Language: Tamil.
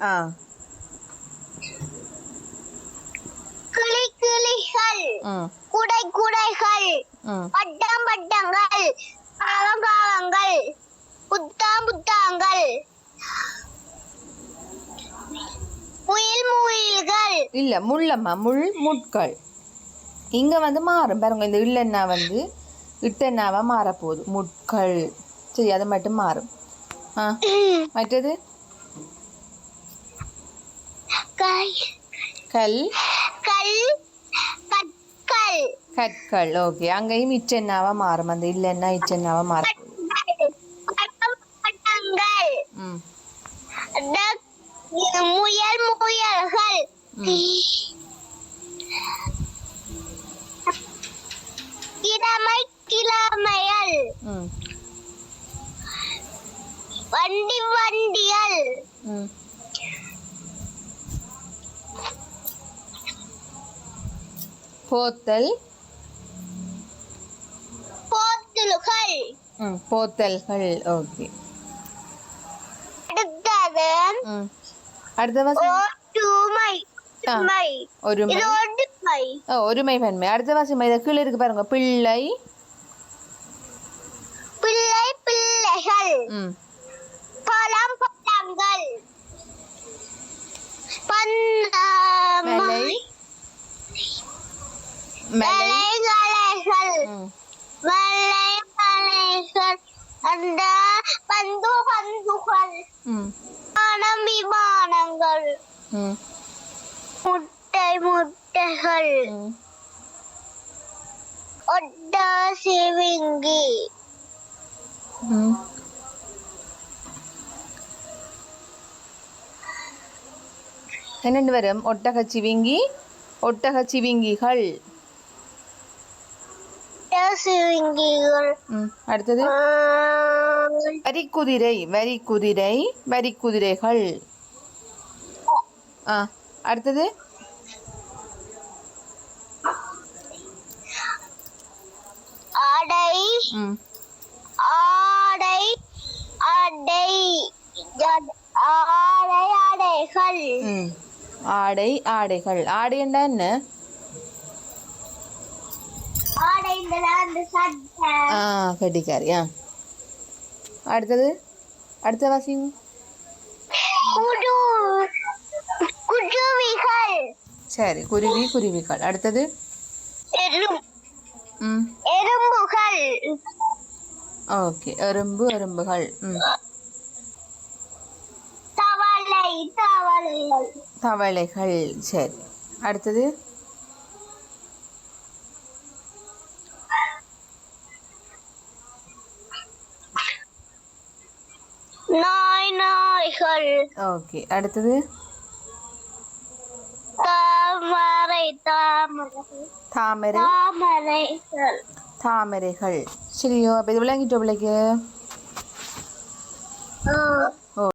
ஆ. கிளி கிளிகள் குடை குடைகள் பட்டம் பட்டங்கள் காலம் காலங்கள் புத்தாம் புத்தாங்கள் முயல் முயல்கள். இல்லை முள்ளம்மா முள் முட்கள். இங்கே வந்து மாறும். பாருங்க இந்த இல்லைன்னா வந்து இட்டென்னாவாக மாறப்போகுது. முட்கள். சரி அது மட்டும் மாறும். ஆ. மற்றது? கல். கல்? கற்கள். கற்கள். ஓகே அங்கேயும் இச்சென்னாவாக மாறும். அந்த இல்லைன்னா இச்சென்னாவாக மாறப்போகுது பட்டம் பட்டங்கள் ம். டக் முயல் முயல்கள். கிழமை ம். வண்டி வண்டிகள் ம் போத்தல். போத்தல்கள். ம் போத்தல்கள் ஓகே. அடுத்தது ம். அடுத்த வாசி. ஒற்றுமை. ஒருமை. ஒருமை பன்மை அடுத்த வாசி இதை கீழே இருக்கு பாருங்க பிள்ளை. பிள்ளை பிள்ளைகள். ம். மலை. மலைகள் மலை மலைகள் அந்த பந்து பந்துகள். விமானம் விமானங்கள். முட்டை முட்டைகள். ஒட்ட சிவிங்கி. என்னென்று வரும்? ஒட்டகச்சிவிங்கி ஒட்டகச்சிவிங்கிகள் சிவிங்கிகள். அடுத்தது? ஆம், வரிக்குதிரை வரிக்குதிரை வரிக்குதிரைகள். ஆ அடுத்தது? ஆடை. ம். ஆடை ஆடை ஜட்- ஆடை ஆடைகள். ஆடை ஆடைகள். ஆடைண்டா என்ன ஆடை அந்த சட்டை ஆ. கட்டிக்காரி ஆ. அடுத்தது? அடுத்த வாசிங்க சரி குருவி குருவிகள். அடுத்தது? எறும்புகள். ஓகே எறும்பு எறும்புகள். ம். தவளை. தவளைகள். சரி. அடுத்தது? நாய் நாய்கள் ஓகே அடுத்தது? தாமரை தாமரை. தாமரை. தாமரைகள். தாமரைகள். சரியோ அப்போ இது விளங்கிட்டோ பிள்ளைக்கு. ஆ,